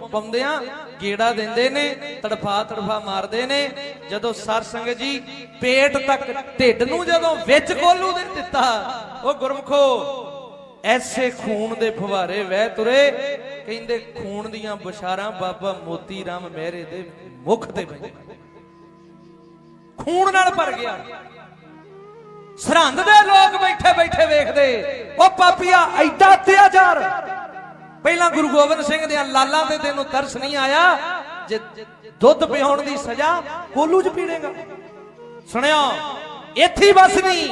ਗੇੜਾ ਦਿੰਦੇ ਨੇ, ਤੜਫਾ ਤੜਫਾ ਮਾਰਦੇ ਨੇ, ਜਦੋਂ ਸਰ ਸੰਗਤ ਜੀ ਪੇਟ ਤੱਕ ਢਿੱਡ ਨੂੰ ਜਦੋਂ ਵਿੱਚ ਕੋਲੂ ਦੇ ਦਿੱਤਾ, ਉਹ ਗੁਰਮਖੋ, ਐਸੇ ਖੂਨ ਦੇ ਫੁਹਾਰੇ ਵਹਿ ਤੁਰੇ ਕਹਿੰਦੇ ਖੂਨ ਦੀਆਂ ਬਸ਼ਾਰਾਂ ਬਾਬਾ ਮੋਤੀ ਰਾਮ ਮਹਿਰੇ ਦੇ ਮੁਖ ਤੇ ਪਈਆਂ। ਖੂਨ ਨਾਲ ਭਰ ਗਿਆ। ਸਰਹੰਦ ਦੇ ਲੋਕ ਬੈਠੇ ਬੈਠੇ ਵੇਖਦੇ, ਉਹ ਪਾਪੀਆ ਐਡਾ ਅਤਿਆਚਾਰ ਪਹਿਲਾਂ ਗੁਰੂ ਗੋਬਿੰਦ ਸਿੰਘ ਦੇ ਲਾਲਾਂ ਤੇ ਤੈਨੂੰ ਤਰਸ ਨਹੀਂ ਆਇਆ, ਜੇ ਦੁੱਧ ਪਿਆਉਣ ਦੀ ਸਜ਼ਾ ਕੋਲੂ ਚ ਪੀੜੇਗਾ ਸੁਣਿਆ ਇੱਥੇ ਬਸ ਨਹੀਂ,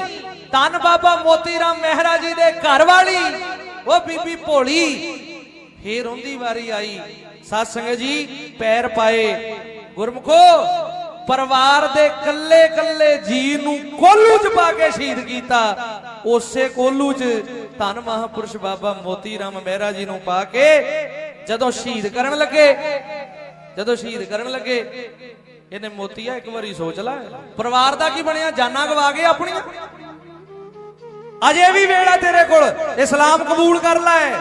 ਧੰਨ ਬਾਬਾ ਮੋਤੀ ਰਾਮ ਮਹਿਰਾ ਜੀ ਦੇ ਘਰ ਵਾਲੀ, ਉਹ ਬੀਬੀ ਭੋਲੀ ਫੇਰ ਉਹਦੀ ਵਾਰੀ ਆਈ। ਸਤ ਸੰਗਤ ਜੀ, ਪੈਰ ਪਾਏ। ਗੁਰਮਖੋ, ਪਰਿਵਾਰ ਦੇ ਕੱਲੇ ਕੱਲੇ ਜੀ ਨੂੰ ਕੋਲੂ ਚ ਪਾ ਕੇ ਸ਼ਹੀਦ ਕੀਤਾ। ਉਸੇ ਕੋਲੂ ਚ ਧੰਨ ਮਹਾਪੁਰਸ਼ ਬਾਬਾ ਮੋਤੀ ਰਾਮ ਮਹਿਰਾ ਜੀ ਨੂੰ ਪਾ ਕੇ ਜਦੋਂ ਸ਼ਹੀਦ ਕਰਨ ਲੱਗੇ, ਜਦੋਂ ਸ਼ਹੀਦ ਕਰਨ ਲੱਗੇ, ਇਹਨੇ ਮੋਤੀਆ ਇੱਕ ਵਾਰੀ ਸੋਚ ਲੈ। ਪਰਿਵਾਰ ਦਾ ਕੀ ਬਣਿਆ? ਜਾਨਾਂ ਗਵਾ ਕੇ ਆਪਣੀਆਂ। ਅਜੇ ਵੀ ਵੇਲਾ ਤੇਰੇ ਕੋਲ। ਇਸਲਾਮ ਕਬੂਲ ਕਰ ਲੈ।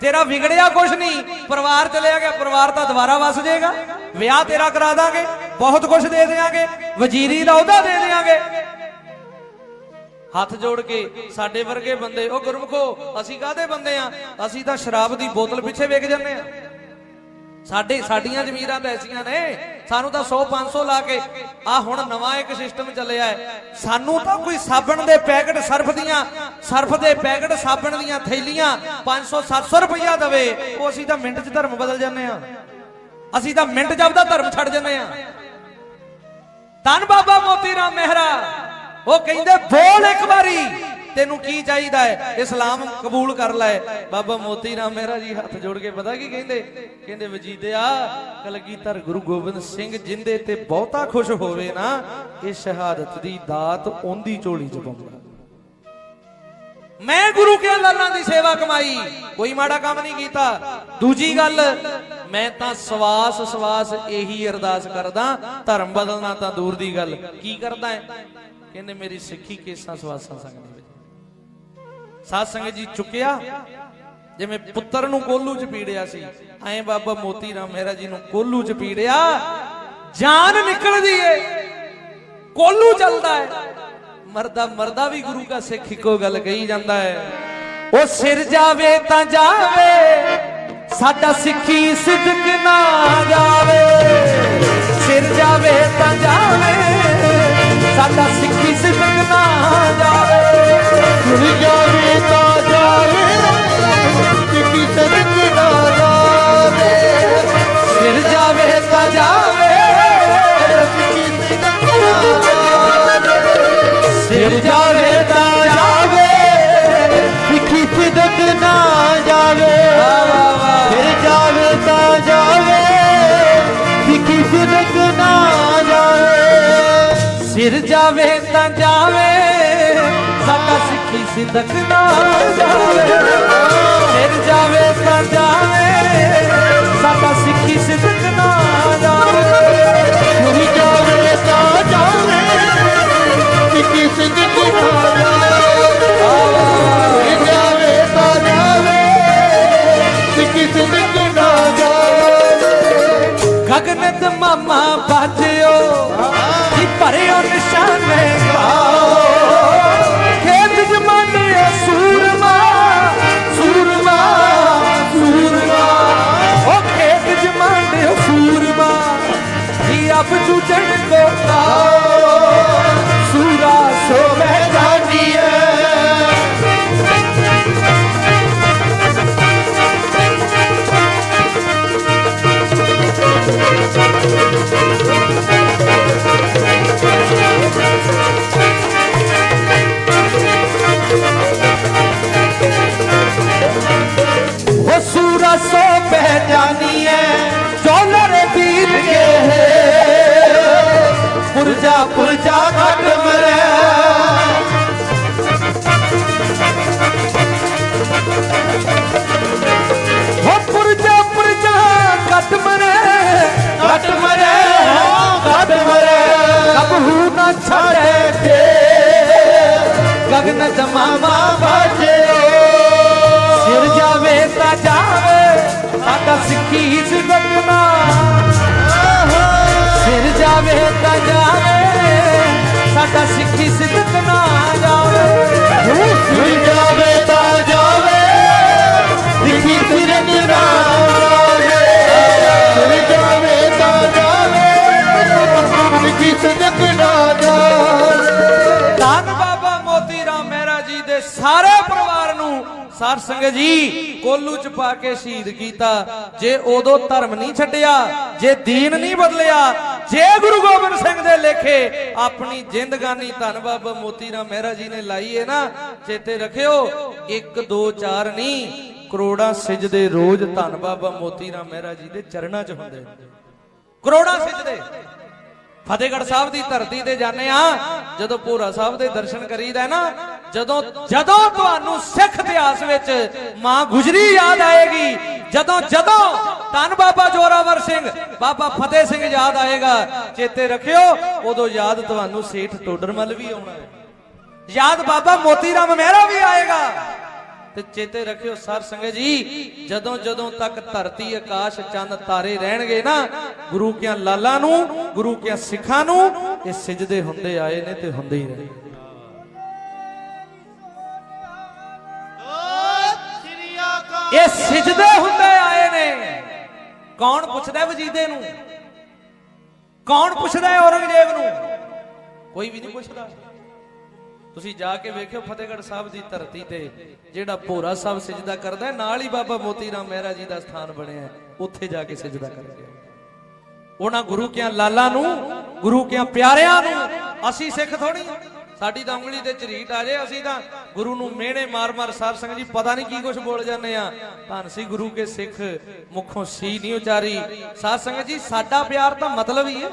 ਤੇਰਾ ਵਿਗੜਿਆ ਕੁਛ ਨਹੀਂ। ਪਰਿਵਾਰ ਚਲਿਆ ਗਿਆ, ਪਰਿਵਾਰ ਤਾਂ ਦੁਬਾਰਾ ਵਸ ਜਾਏਗਾ। ਵਿਆਹ ਤੇਰਾ ਕਰਾ ਦਾਂਗੇ, ਬਹੁਤ ਕੁਝ ਦੇ ਦੇਾਂਗੇ ਵਜ਼ੀਰੀ ਦਾ ਉਹਦਾ ਦੇ ਦੇਾਂਗੇ ਹੱਥ ਜੋੜ ਕੇ ਸਾਡੇ ਵਰਗੇ ਬੰਦੇ, ਉਹ ਗੁਰਮਖੋ, ਅਸੀਂ ਕਾਹਦੇ ਬੰਦੇ ਆ? ਅਸੀਂ ਤਾਂ ਸ਼ਰਾਬ ਦੀ ਬੋਤਲ ਪਿੱਛੇ ਵੇਖ ਜਾਂਦੇ ਆ। ਸਾਡੇ, ਸਾਡੀਆਂ ਜ਼ਮੀਰਾਂ ਤਾਂ ਐਸੀਆਂ ਨੇ। ਸਾਨੂੰ ਤਾਂ 100 500 ਲਾ ਕੇ ਆ ਹੁਣ ਨਵਾਂ ਇੱਕ ਸਿਸਟਮ ਚੱਲਿਆ ਹੈ। ਸਾਨੂੰ ਤਾਂ ਕੋਈ ਸਾਬਣ ਦੇ ਪੈਕਟ ਸਰਫ ਦੀਆਂ, ਸਰਫ ਦੇ ਪੈਕਟ ਸਾਬਣ ਦੀਆਂ ਥੈਲੀਆਂ 500 700 ਰੁਪਈਆ ਦਵੇ। ਉਹ ਅਸੀਂ ਤਾਂ ਮਿੰਟ 'ਚ ਧਰਮ ਬਦਲ ਜਾਂਦੇ ਆ ਅਸੀਂ ਤਾਂ ਮਿੰਟ 'ਚ ਆਪਦਾ ਧਰਮ ਛੱਡ ਜਾਂਦੇ ਆ ਧੰਨ ਬਾਬਾ ਮੋਤੀ ਰਾਮ ਮਹਿਰਾ। ਉਹ ਕਹਿੰਦੇ, ਬੋਲ ਇੱਕ ਵਾਰੀ। ਤੈਨੂੰ ਕੀ ਚਾਹੀਦਾ ਹੈ? ਇਸਲਾਮ ਕਬੂਲ ਕਰ ਲੈ। ਬਾਬਾ ਮੋਤੀ ਰਾਮ ਮਹਿਰਾ ਜੀ ਹੱਥ ਜੋੜ ਕੇ ਪਤਾ ਕੀ ਕਹਿੰਦੇ? ਕਹਿੰਦੇ, ਵਜੀਦਿਆ, ਕਲਗੀਧਰ ਗੁਰੂ ਗੋਬਿੰਦ ਸਿੰਘ ਜਿੰਦੇ ਤੇ ਬਹੁਤਾ ਖੁਸ਼ ਹੋਵੇ ਨਾ, ਇਹ ਸ਼ਹਾਦਤ ਦੀ ਦਾਤ ਉਹਦੀ ਝੋਲੀ ਚ ਪਾਉਂਦਾ। ਮੈਂ ਗੁਰੂ ਕੇ ਲਾਲਾਂ ਦੀ ਸੇਵਾ ਕਮਾਈ, ਕੋਈ ਮਾੜਾ ਕੰਮ ਨਹੀਂ ਕੀਤਾ। ਦੂਜੀ ਗੱਲ, ਮੈਂ ਤਾਂ ਸਵਾਸ ਸਵਾਸ ਇਹੀ ਅਰਦਾਸ ਕਰਦਾ, ਧਰਮ ਬਦਲਣਾ ਤਾਂ ਦੂਰ ਦੀ ਗੱਲ। ਕੀ ਕਰਦਾ ਹੈ? ਕਹਿੰਦੇ, ਮੇਰੀ ਸਿੱਖੀ ਕੇਸਾਂ ਸਵਾਸਾਂ ਸੰਗ ਸਾਧ ਸੰਗਤ ਜੀ ਚੁੱਕਿਆ, ਜਿਵੇਂ ਪੁੱਤਰ ਨੂੰ ਕੋਲੂ ਚ ਪੀੜਿਆ ਸੀ। ਐਂ ਬਾਬਾ ਮੋਤੀ ਰਾਮ ਮਹਿਰਾ ਜੀ ਨੂੰ ਕੋਲੂ ਚ ਪੀੜਿਆ, ਜਾਨ ਨਿਕਲਦੀ ਏ ਕੋਲੂ ਚੱਲਦਾ ਹੈ ਮਰਦਾ ਮਰਦਾ ਵੀ ਗੁਰੂ ਦਾ ਸਿੱਖ ਇੱਕੋ ਗੱਲ ਕਹੀ ਜਾਂਦਾ ਹੈ ਉਹ ਸਿਰ ਜਾਵੇ ਤਾਂ ਜਾਵੇ, ਸਾਡਾ ਸਿੱਖੀ ਸਿੱਧਕ ਨਾ ਜਾਵੇ। ਸਿਰ ਜਾਵੇ ਤਾਂ ਜਾਵੇ, ਸਾਡਾ ਸਿੱਖੀ ਸਿੱਧਕ ਨਾ ਜਾਵੇ। ਜਾਵੇ ਤਾਂ ਜਾਵੇ ਸਿੱਖੀ ਸਦਕ ਨਾ ਨਾ ਜਾਵੇ। ਸਿਰ ਜਾਵੇ ਤਾਂ ਜਾਵੇ। ਸਾਡਾ ਸਿੱਖੀ ਸਿੱਧਕ ਨਾ ਜਾਵੇ। ਗੁਰ ਜਾਵੇ ਤਾਂ ਜਾਵੇ। ਸਿੱਖੀ ਸਦਕ ਨਾ ਜਾਵੇ। ਫਿਰ ਜਾਵੇ ਤਾਂ ਜਾਵੇ। ਸਿੱਖੀ ਸਦਕ ਨਾ ਜਾਵੇ। ਗਗਨ ਤੇ ਮਾਮਾ ਬਾਜਿਓ ਸੰਗਤ ਜੀ, ਕੋਲੂ ਚ ਪਾ ਕੇ ਸ਼ਹੀਦ ਕੀਤਾ। ਜੇ ਉਦੋਂ ਧਰਮ ਨਹੀਂ ਛੱਡਿਆ, ਜੇ ਦੀਨ ਨਹੀਂ ਬਦਲਿਆ, ਜੇ ਗੁਰੂ ਗੋਬਿੰਦ ਸਿੰਘ ਦੇ ਲੇਖੇ ਆਪਣੀ ਜ਼ਿੰਦਗਾਨੀ ਧੰਨ ਬਾਬਾ ਮੋਤੀ ਰਾਮ ਮਹਿਰਾ ਜੀ ਨੇ ਲਾਈ ਹੈ ਨਾ, ਚੇਤੇ ਰੱਖਿਓ 1 2 4 ਨਹੀਂ ਕਰੋੜਾਂ ਸਿਜਦੇ ਰੋਜ਼ ਧੰਨ ਬਾਬਾ ਮੋਤੀ ਰਾਮ ਮਹਿਰਾ ਜੀ ਦੇ ਚਰਨਾਂ 'ਚ ਹੁੰਦੇ ਕਰੋੜਾਂ ਸਿਜਦੇ। ਫਤਿਹਗੜ੍ਹ ਸਾਹਿਬ ਦੀ ਧਰਤੀ ਤੇ ਜਾਂਦੇ ਆ, ਜਦੋਂ ਭੋਰਾ ਸਾਹਿਬ ਦੇ ਦਰਸ਼ਨ ਕਰੀਦਾ ਨਾ ਜਦੋਂ ਜਦੋਂ ਤੁਹਾਨੂੰ ਸਿੱਖ ਇਤਿਹਾਸ ਵਿੱਚ ਮਾਂ ਗੁਜਰੀ ਯਾਦ ਆਏਗੀ, ਜਦੋਂ ਜਦੋਂ ਧੰਨ ਬਾਬਾ ਜੋਰਾਵਰ ਸਿੰਘ, ਬਾਬਾ ਫਤਿਹ ਸਿੰਘ ਯਾਦ ਆਏਗਾ, ਚੇਤੇ ਰੱਖਿਓ, ਉਦੋਂ ਯਾਦ ਤੁਹਾਨੂੰ ਸੇਠ ਟੋਡਰਮਲ ਵੀ ਆਉਣਾ ਹੈ। ਯਾਦ ਬਾਬਾ ਮੋਤੀ ਰਾਮ ਮਹਿਰਾ ਵੀ ਆਏਗਾ। ਤੇ ਚੇਤੇ ਰੱਖਿਓ ਸਰ ਸੰਗਤ ਜੀ, ਜਦੋਂ ਜਦੋਂ ਤੱਕ ਧਰਤੀ, ਆਕਾਸ਼, ਚੰਦ, ਤਾਰੇ ਰਹਿਣਗੇ ਨਾ, ਗੁਰੂ ਕਿਆਂ ਲਾਲਾਂ ਨੂੰ, ਗੁਰੂ ਕਿਆਂ ਸਿੱਖਾਂ ਨੂੰ, ਇਹ ਸਿਜਦੇ ਹੁੰਦੇ ਆਏ ਨੇ ਤੇ ਹੁੰਦੇ ਹੀ ਰਹੇ। ਇਹ ਹੁੰਦੇ ਆਏ ਨੇ। ਕੌਣ ਪੁੱਛਦਾ ਵਜੀਦੇ ਨੂੰ? ਕੌਣ ਪੁੱਛਦਾ ਹੈ ਔਰੰਗਜ਼ੇਬ ਨੂੰ? ਕੋਈ ਵੀ ਨਹੀਂ ਪੁੱਛਦਾ। ਤੁਸੀਂ ਜਾ ਕੇ ਵੇਖਿਓ ਫਤਿਹਗੜ੍ਹ ਸਾਹਿਬ ਦੀ ਧਰਤੀ ਤੇ, ਜਿਹੜਾ ਭੋਰਾ ਸਾਹਿਬ ਸਿਜਦਾ ਕਰਦਾ ਨਾਲ ਹੀ ਬਾਬਾ ਮੋਤੀ ਰਾਮ ਮਹਿਰਾ ਜੀ ਦਾ ਸਥਾਨ ਬਣਿਆ ਉੱਥੇ ਜਾ ਕੇ ਸਿਜਦਾ ਕਰਦੇ ਉਹਨਾਂ ਗੁਰੂ ਕਿਆਂ ਲਾਲਾਂ ਨੂੰ, ਗੁਰੂ ਕਿਆਂ ਪਿਆਰਿਆਂ ਨੂੰ ਅਸੀਂ ਸਿੱਖ ਥੋੜੀ ਸਾਡੀ ਤਾਂ ਉਂਗਲੀ ਤੇ ਝਰੀਟ ਆ ਜੇ, ਅਸੀਂ ਤਾਂ ਗੁਰੂ ਨੂੰ ਮਿਹਣੇ ਮਾਰ-ਮਾਰ ਸਾਧ ਸੰਗਤ ਜੀ, ਪਤਾ ਨਹੀਂ ਕੀ ਕੁਝ ਬੋਲ ਜਾਂਦੇ ਆ। ਧੰਨ ਸੀ ਗੁਰੂ ਕੇ ਸਿੱਖ ਮੁਖੋਂ ਸੀ ਨਹੀਂ ਉਚਾਰੀ। ਸਾਧ ਸੰਗਤ ਜੀ, ਸਾਡਾ ਪਿਆਰ ਤਾਂ ਮਤਲਬ ਹੀ ਹੈ।